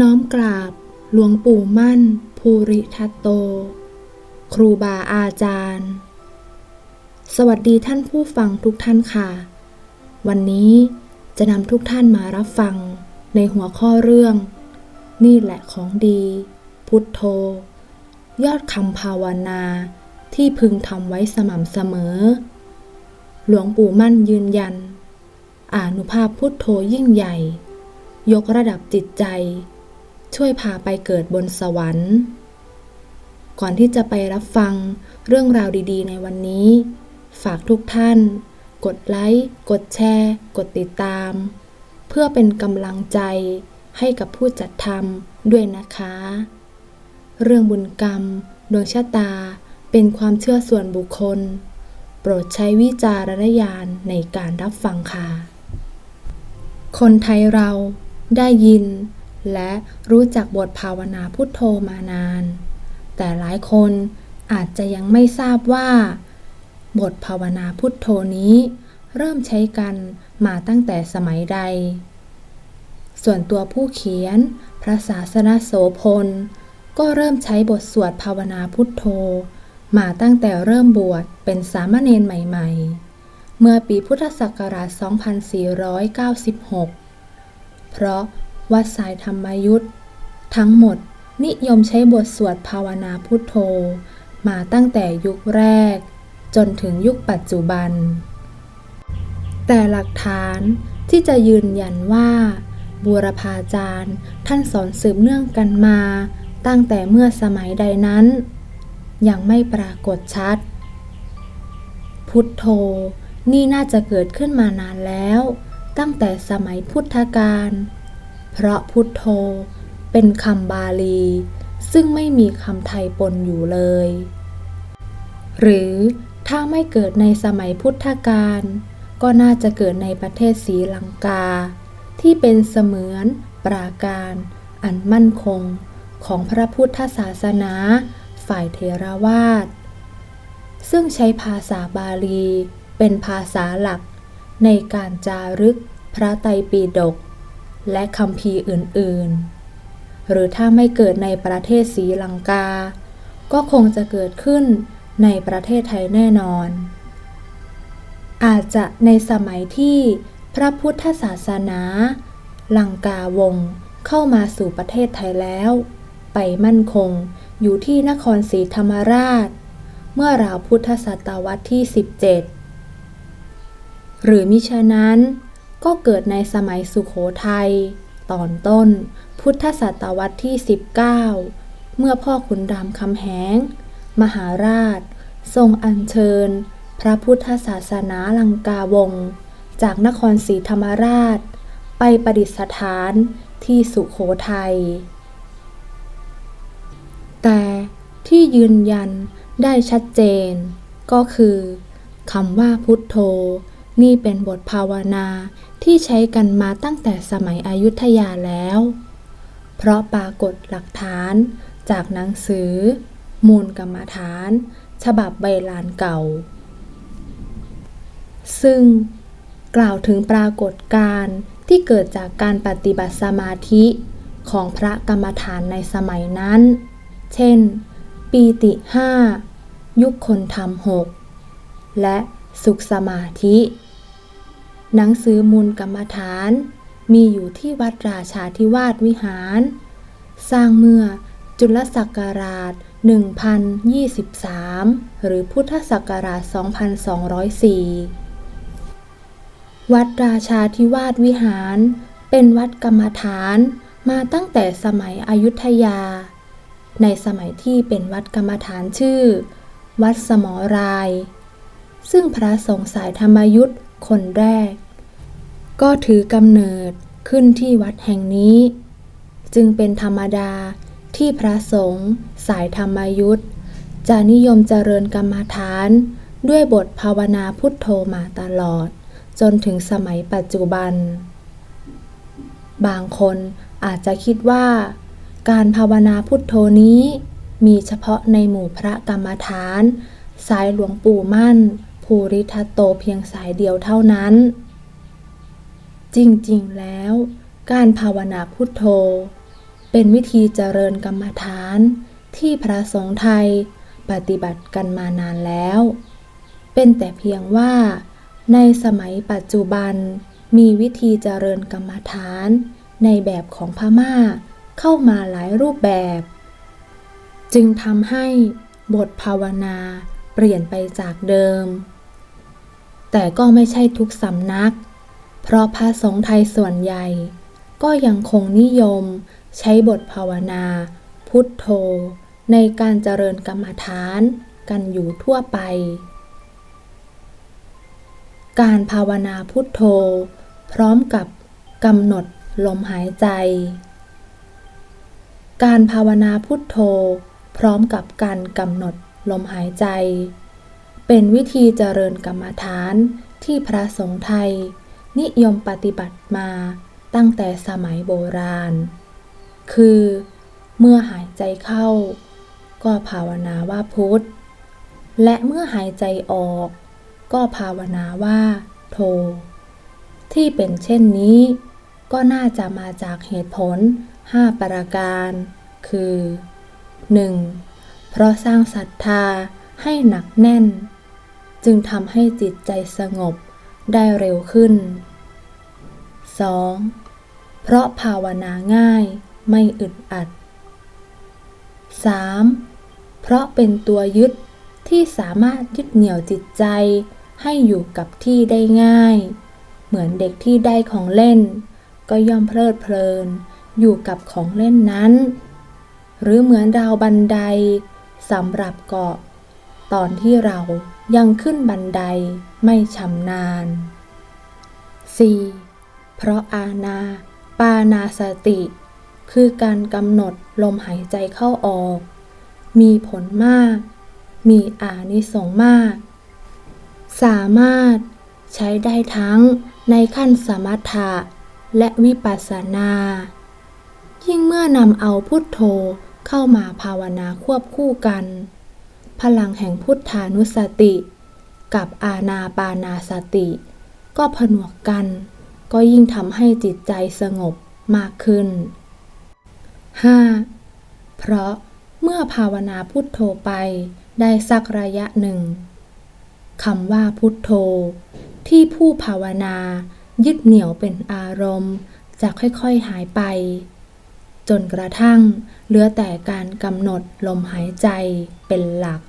น้อมกราบ หลวงปู่มั่น ภูริทัตโต ครูบาอาจารย์ สวัสดีท่านผู้ฟังทุกท่านค่ะ วันนี้จะนำทุกท่านมารับฟังในหัวข้อเรื่อง นี่แหละของดี พุทโธ ยอดคำภาวนาที่พึงทำไว้สม่ำเสมอ หลวงปู่มั่นยืนยัน อานุภาพพุทโธยิ่งใหญ่ ยกระดับจิตใจ ช่วยพาไปเกิดบนสวรรค์ ก่อนที่จะไปรับฟังเรื่องราวดีๆ ในวันนี้ ฝากทุกท่าน กดไลค์ กดแชร์ กดติดตาม เพื่อเป็นกำลังใจให้กับผู้จัดทำด้วยนะคะ เรื่องบุญกรรม ดวงชะตาเป็นความเชื่อส่วนบุคคล โปรดใช้วิจารณญาณในการรับฟังค่ะ คนไทยเราได้ยิน และรู้จักบทภาวนาพุทโธมานาน แต่หลายคนอาจจะยังไม่ทราบว่า บทภาวนาพุทโธนี้ เริ่มใช้กันมาตั้งแต่สมัยใด ส่วนตัวผู้เขียน พระศาสนโสพล ก็เริ่มใช้บทสวดภาวนาพุทโธ มาตั้งแต่เริ่มบวชเป็นสามเณรใหม่ ๆ เมื่อปีพุทธศักราช 2496 เพราะ วัดสายธรรมยุทธ์ทั้งหมดนิยมใช้บทสวดภาวนาพุทโธ มาตั้งแต่ยุคแรก จนถึงยุคปัจจุบัน แต่หลักฐานที่จะยืนยันว่าบูรพาจารย์ท่านสอนสืบเนื่องกันมา ตั้งแต่เมื่อสมัยใดนั้น ยังไม่ปรากฏชัด พุทโธนี่น่าจะเกิดขึ้นมานานแล้ว ตั้งแต่สมัยพุทธกาล เพราะพุทโธเป็นคำบาลี ซึ่งไม่มีคำไทยปนอยู่เลย หรือถ้าไม่เกิดในสมัยพุทธกาลก็น่าจะเกิดในประเทศศรีลังกา ที่เป็นเสมือนปราการอันมั่นคงของพระพุทธศาสนา ฝ่ายเทรวาสซึ่งใช้ภาษาบาลี เป็นภาษาหลักในการจารึกพระไตรปิฎก และคำพีอื่นๆ หรือถ้าไม่เกิดในประเทศศรีลังกา ก็คงจะเกิดขึ้นในประเทศไทยแน่นอน อาจจะในสมัยที่พระพุทธศาสนา ลังกาวงศ์เข้ามาสู่ประเทศไทยแล้ว ไปมั่นคงอยู่ที่นครศรีธรรมราช เมื่อราวพุทธศตวรรษที่ 17 หรือมิฉะนั้น ก็เกิดในสมัยสุขโขทัยตอนต้น พุทธศตวรรษที่ 19 เมื่อพ่อขุนรามคำแหง มหาราช ทรงอัญเชิญ พระพุทธศาสนาลังกาวง จากนครศรีธรรมราช ไปประดิษฐานที่สุขโขทัยแต่ที่ยืนยันได้ชัดเจน ก็คือคำว่าพุทโธ นี่เป็นบทภาวนาที่ใช้กันมาตั้งแต่สมัยอยุธยาแล้ว เพราะปรากฏหลักฐานจากหนังสือ มูลกรรมฐาน ฉบับใบลานเก่า ซึ่งกล่าวถึงปรากฏการณ์ที่เกิดจากการปฏิบัติสมาธิของพระกรรมฐานในสมัยนั้น เช่น ปีติห้ายุคคนทำหกและสุขสมาธิ หนังสือมูลกรรมฐาน มีอยู่ที่วัดราชาธิวาสวิหาร สร้างเมื่อจุลศักราช 1023 หรือพุทธศักราช 2204 วัดราชาธิวาสวิหาร เป็นวัดกรรมฐานมาตั้งแต่สมัยอยุธยา ในสมัยที่เป็นวัดกรรมฐานชื่อ วัดสมอราย ซึ่งพระสงฆ์สายธรรมยุทธ์คนแรก ก็ถือกำเนิดขึ้นที่วัดแห่งนี้ จึงเป็นธรรมดาที่พระสงฆ์สายธรรมยุทธ์จะนิยมเจริญกรรมฐาน ด้วยบทภาวนาพุทโธมาตลอด จนถึงสมัยปัจจุบัน บางคนอาจจะคิดว่า การภาวนาพุทโธนี้ มีเฉพาะในหมู่พระกรรมฐาน สายหลวงปู่มั่น ภูริทัตโตเพียงสายเดียวเท่านั้น จริงๆ แล้ว การภาวนาพุทโธ เป็นวิธีเจริญกรรมฐานที่พระสงฆ์ไทยปฏิบัติกันมานานแล้ว เป็นแต่เพียงว่า ในสมัยปัจจุบันมีวิธีเจริญกรรมฐานในแบบของพม่าเข้ามาหลายรูปแบบ จึงทำให้บทภาวนาเปลี่ยนไปจากเดิม แต่ก็ไม่ใช่ทุกสำนัก เพราะพระสงฆ์ไทยส่วนใหญ่ ก็ยังคงนิยมใช้บทภาวนา พุทโธ ในการเจริญกรรมฐานกันอยู่ทั่วไป การภาวนาพุทโธ พร้อมกับกำหนดลมหายใจ การภาวนาพุทโธ พร้อมกับการกำหนดลมหายใจ เป็นวิธีเจริญกรรมฐานที่พระสงฆ์ไทย นิยมปฏิบัติมาตั้งแต่สมัยโบราณ คือ เมื่อหายใจเข้า ก็ภาวนาว่าพุทธ และเมื่อหายใจออก ก็ภาวนาว่าโท ที่เป็นเช่นนี้ ก็น่าจะมาจากเหตุผล 5 ประการ คือ 1. เพราะสร้างศรัทธาให้หนักแน่น จึงทำให้จิตใจสงบ ได้เร็วขึ้น 2. เพราะภาวนาง่ายไม่อึดอัด 3. เพราะเป็นตัวยึดที่สามารถยึดเหนี่ยวจิตใจให้อยู่กับที่ได้ง่าย เหมือนเด็กที่ได้ของเล่น ก็ย่อมเพลิดเพลิน อยู่กับของเล่นนั้น หรือเหมือนราวบันไดสำหรับเกาะ ตอนที่เรายังขึ้นบันได ไม่ชำนาญ 4. เพราะอาณาปานาสติ คือการกำหนดลมหายใจเข้าออก มีผลมาก มีอานิสงส์มาก สามารถใช้ได้ทั้งในขั้นสมถะและวิปัสสนา ยิ่งเมื่อนำเอาพุทโธเข้ามาภาวนาควบคู่กัน พลังแห่งพุทธานุสติ กับอาณาปานาสติ ก็ผนวกกัน ก็ยิ่งทำให้จิตใจสงบมากขึ้น 5. เพราะเมื่อภาวนาพุทโธไปได้สักระยะหนึ่งคำว่าพุทโธ ที่ผู้ภาวนายึดเหนี่ยวเป็นอารมณ์ จะค่อยๆหายไป จนกระทั่งเหลือแต่การกำหนดลมหายใจเป็นหลัก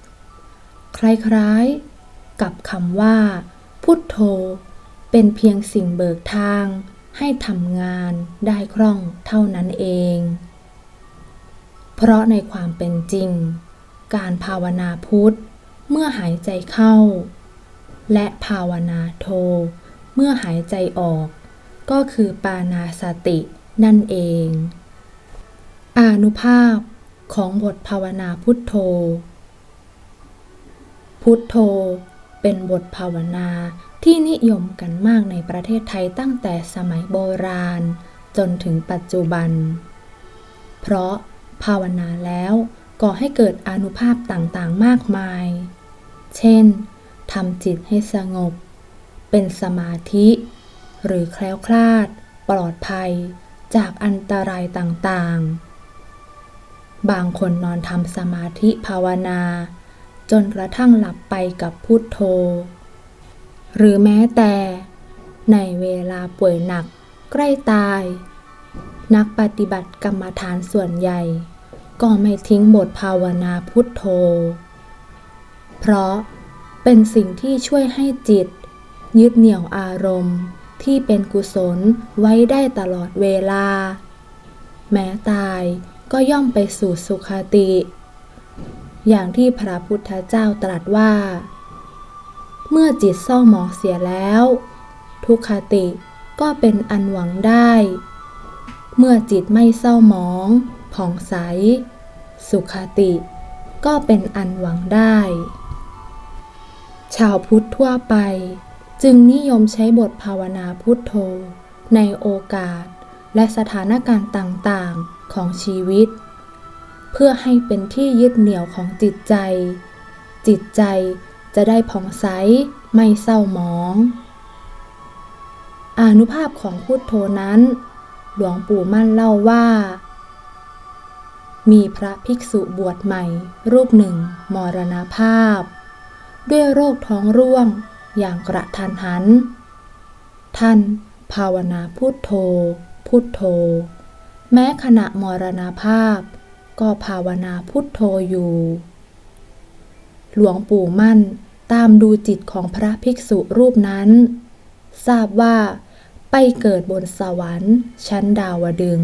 คล้ายๆ กับคำว่า พุทโธ เป็นเพียงสิ่งเบิกทาง ให้ทำงานได้คล่องเท่านั้นเอง เพราะในความเป็นจริง การภาวนาพุทธเมื่อหายใจเข้า และภาวนาโท เมื่อหายใจออก ก็คือปานาสตินั่นเอง อานุภาพของบทภาวนาพุทโธ พุทโธ เป็นบทภาวนาที่นิยมกันมากในประเทศไทยตั้งแต่สมัยโบราณ จนถึงปัจจุบัน เพราะภาวนาแล้วก่อให้เกิดอนุภาพต่างๆมากมาย เช่นทำจิตให้สงบ เป็นสมาธิ หรือแคล้วคลาด ปลอดภัย จากอันตรายต่างๆ บางคนนอนทำสมาธิภาวนา จนกระทั่งหลับไปกับพุทโธ หรือแม้แต่ ในเวลาป่วยหนักใกล้ตาย นักปฏิบัติกรรมฐานส่วนใหญ่ ก็ไม่ทิ้งบทภาวนาพุทโธ เพราะเป็นสิ่งที่ช่วยให้จิต ยึดเหนี่ยวอารมณ์ที่เป็นกุศลไว้ได้ตลอดเวลา แม้ตายก็ย่อมไปสู่สุคติ อย่างที่พระพุทธเจ้าตรัสว่า เมื่อจิตเศร้าหมองเสียแล้ว ทุกขติก็เป็นอันหวังได้ เมื่อจิตไม่เศร้าหมองผ่องใส สุขติก็เป็นอันหวังได้ ชาวพุทธทั่วไป จึงนิยมใช้บทภาวนาพุทโธ ในโอกาสและสถานการณ์ต่างๆของชีวิต เพื่อให้เป็นที่ยึดเหนี่ยวของจิตใจ จิตใจจะได้ผ่องใสไม่เศร้าหมอง อานุภาพของพุทโธนั้น หลวงปู่มั่นเล่าว่า มีพระภิกษุบวชใหม่ รูปหนึ่งมรณภาพ ด้วยโรคท้องร่วงอย่างกระทันหัน ท่านภาวนาพุทโธ พุทโธ แม้ขณะมรณภาพ ก็ภาวนาพุทโธอยู่ หลวงปู่มั่นตามดูจิตของพระภิกษุรูปนั้น ทราบว่าไปเกิดบนสวรรค์ชั้นดาวดึง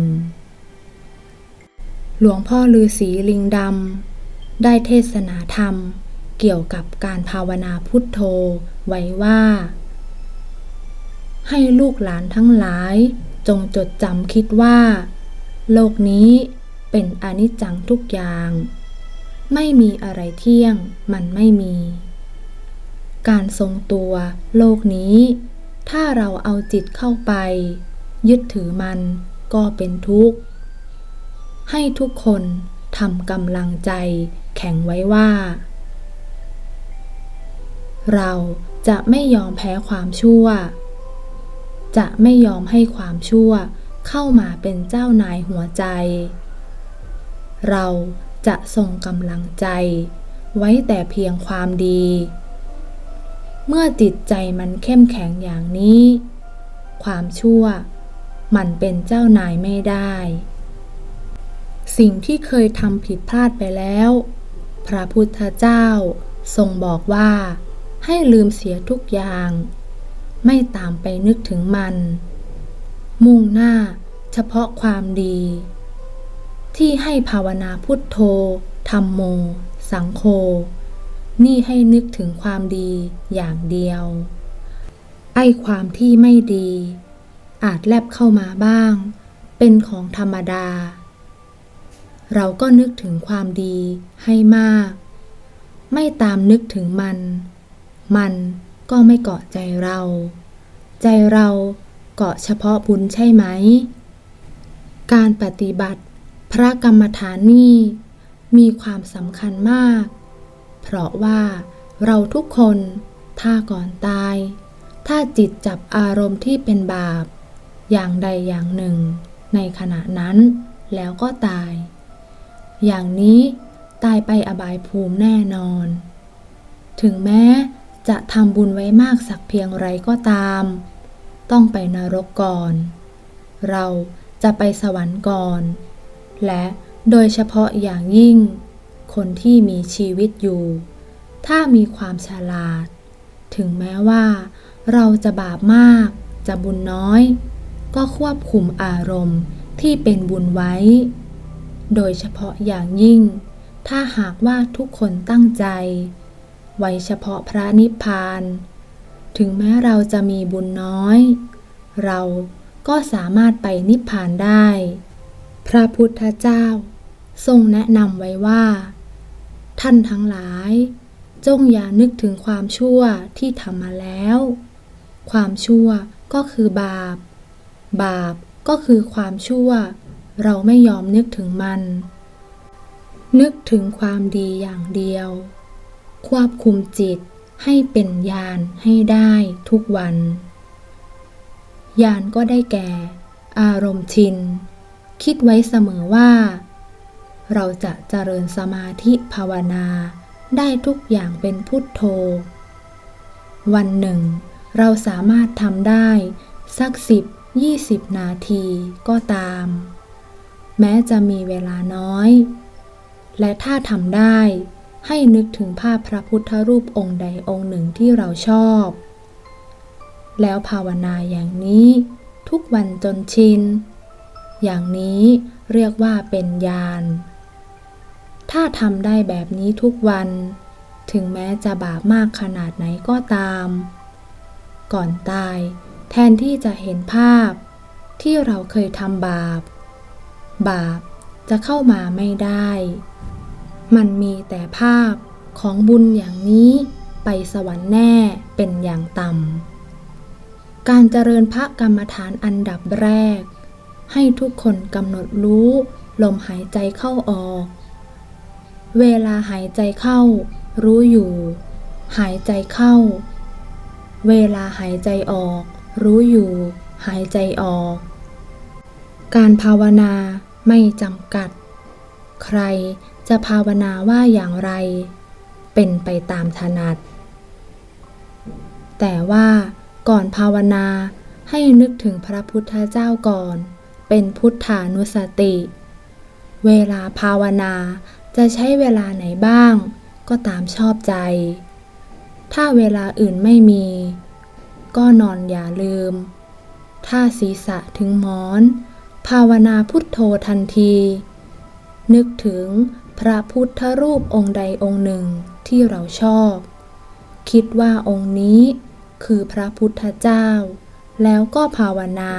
หลวงพ่อฤาษีลิงดำได้เทศนาธรรมเกี่ยวกับการภาวนาพุทโธไว้ว่า ให้ลูกหลานทั้งหลายจงจดจำคิดว่า โลกนี้ เป็นอนิจจังทุกอย่าง ไม่มีอะไรเที่ยง มันไม่มี การทรงตัวโลกนี้ ถ้าเราเอาจิตเข้าไป ยึดถือมันก็เป็นทุกข์ ให้ทุกคนทำกำลังใจแข็งไว้ว่า เราจะไม่ยอมแพ้ความชั่ว จะไม่ยอมให้ความชั่วเข้ามาเป็นเจ้านายหัวใจ เราจะส่งกำลังใจ ไว้แต่เพียงความดี เมื่อจิตใจมันเข้มแข็งอย่างนี้ ความชั่วมันเป็นเจ้านายไม่ได้ สิ่งที่เคยทำผิดพลาดไปแล้ว พระพุทธเจ้าทรงบอกว่า ให้ลืมเสียทุกอย่าง ไม่ตามไปนึกถึงมัน มุ่งหน้าเฉพาะความดี ที่ให้ภาวนาพุทโธธรรมโม สังโฆนี่ให้นึกถึงความดีอย่างเดียว ไอ้ความที่ไม่ดี อาจแลบเข้ามาบ้าง เป็นของธรรมดา เราก็นึกถึงความดีให้มาก ไม่ตามนึกถึงมัน มันก็ไม่เกาะใจเรา ใจเราเกาะเฉพาะบุญใช่ไหม การปฏิบัติ พระกรรมฐานนี่มีความสำคัญมาก เพราะว่าเราทุกคนถ้าก่อนตาย ถ้าจิตจับอารมณ์ที่เป็นบาป อย่างใดอย่างหนึ่ง ในขณะนั้นแล้วก็ตาย อย่างนี้ตายไปอบายภูมิแน่นอน ถึงแม้จะทำบุญไว้มากสักเพียงไรก็ตาม ต้องไปนรกก่อน เราจะไปสวรรค์ก่อน และโดยเฉพาะอย่างยิ่ง คนที่มีชีวิตอยู่ ถ้ามีความฉลาด ถึงแม้ว่า เราจะบาปมาก จะบุญน้อย ก็ควบคุมอารมณ์ที่เป็นบุญไว้ โดยเฉพาะอย่างยิ่ง ถ้าหากว่าทุกคนตั้งใจ ไว้เฉพาะพระนิพพาน ถึงแม้เราจะมีบุญน้อย เราก็สามารถไปนิพพานได้ พระพุทธเจ้า ทรงแนะนำไว้ว่า ท่านทั้งหลาย จงอย่านึกถึงความชั่วที่ทำมาแล้ว ความชั่วก็คือบาป บาปก็คือความชั่ว เราไม่ยอมนึกถึงมัน นึกถึงความดีอย่างเดียว ควบคุมจิตให้เป็นญาณให้ได้ทุกวันญาณก็ได้แก่ อารมณ์ชิน คิดไว้เสมอว่า เราจะเจริญสมาธิภาวนาได้ทุกอย่างเป็นพุทโธ วันหนึ่ง เราสามารถทำได้ สักสิบยี่สิบนาทีก็ตาม แม้จะมีเวลาน้อย และถ้าทำได้ให้นึกถึงภาพพระพุทธรูปองค์ใดองค์หนึ่งที่เราชอบ แล้วภาวนาอย่างนี้ ทุกวันจนชิน อย่างนี้เรียกว่าเป็นญาณถ้าทำได้แบบนี้ทุกวัน ถึงแม้จะบาปมากขนาดไหนก็ตาม ก่อนตาย แทนที่จะเห็นภาพ ที่เราเคยทำบาป บาปจะเข้ามาไม่ได้ มันมีแต่ภาพของบุญอย่างนี้ไปสวรรค์แน่เป็นอย่างต่ำ การเจริญพระกรรมฐานอันดับแรก ให้ทุกคนกำหนดรู้ ลมหายใจเข้าออก เวลาหายใจเข้า รู้อยู่ หายใจเข้า เวลาหายใจออก รู้อยู่ หายใจออก การภาวนาไม่จำกัด ใครจะภาวนาว่าอย่างไร เป็นไปตามถนัด แต่ว่าก่อนภาวนาให้นึกถึงพระพุทธเจ้าก่อน เป็นพุทธานุสติ เวลาภาวนาจะใช้เวลาไหนบ้าง ก็ตามชอบใจ ถ้าเวลาอื่นไม่มี ก็นอนอย่าลืม ถ้าศีรษะถึงหมอน ภาวนาพุทโธทันที นึกถึงพระพุทธรูปองค์ใดองค์หนึ่งที่เราชอบ คิดว่าองค์นี้คือพระพุทธเจ้า แล้วก็ภาวนา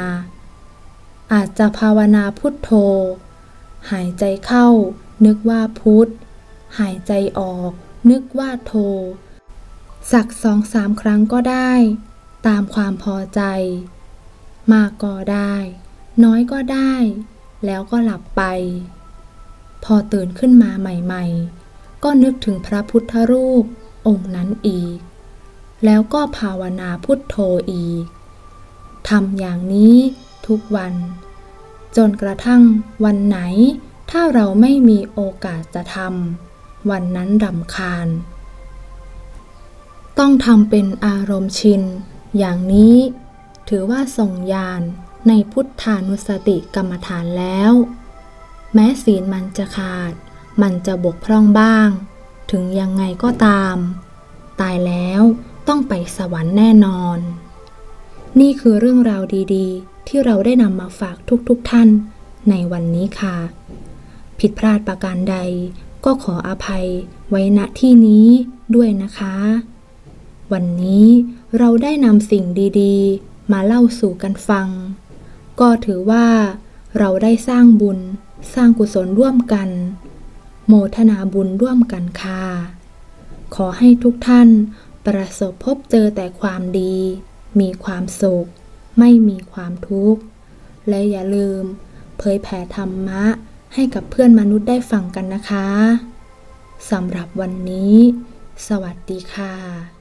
อาจจะภาวนาพุทโธ หายใจเข้า นึกว่าพุทธหายใจออก นึกว่าโท สักสองสามครั้งก็ได้ ตามความพอใจ มากก็ได้ น้อยก็ได้ แล้วก็หลับไป พอตื่นขึ้นมาใหม่ ๆ ก็นึกถึงพระพุทธรูปองค์นั้นอีก แล้วก็ภาวนาพุทโธอีกทำอย่างนี้ ทุกวัน จนกระทั่งวันไหน ถ้าเราไม่มีโอกาสจะทำวันนั้นรำคาญ ต้องทำเป็นอารมณ์ชิน อย่างนี้ ถือว่าส่งยานในพุทธานุสติกรรมฐานแล้ว แม้ศีลมันจะขาด มันจะบกพร่องบ้าง ถึงยังไงก็ตาม ตายแล้วต้องไปสวรรค์แน่นอน นี่คือเรื่องราวดี ๆ ที่เราได้นำมาฝากทุกๆทท่านในวันนี้ค่ะ ผิดพลาดประการใดก็ขออภัยไว้ณที่นี้ด้วยนะคะ วันนี้เราได้นำสิ่งดีๆ มาเล่าสู่กันฟัง ก็ถือว่าเราได้สร้างบุญสร้างกุศลร่วมกัน โมทนาบุญร่วมกันค่ะ ขอให้ทุกท่านประสบพบเจอแต่ความดี มีความสุข ไม่มีความทุกข์ และอย่าลืม เผยแผ่ธรรมะให้กับเพื่อนมนุษย์ได้ฟังกันนะคะสำหรับวันนี้ สวัสดีค่ะ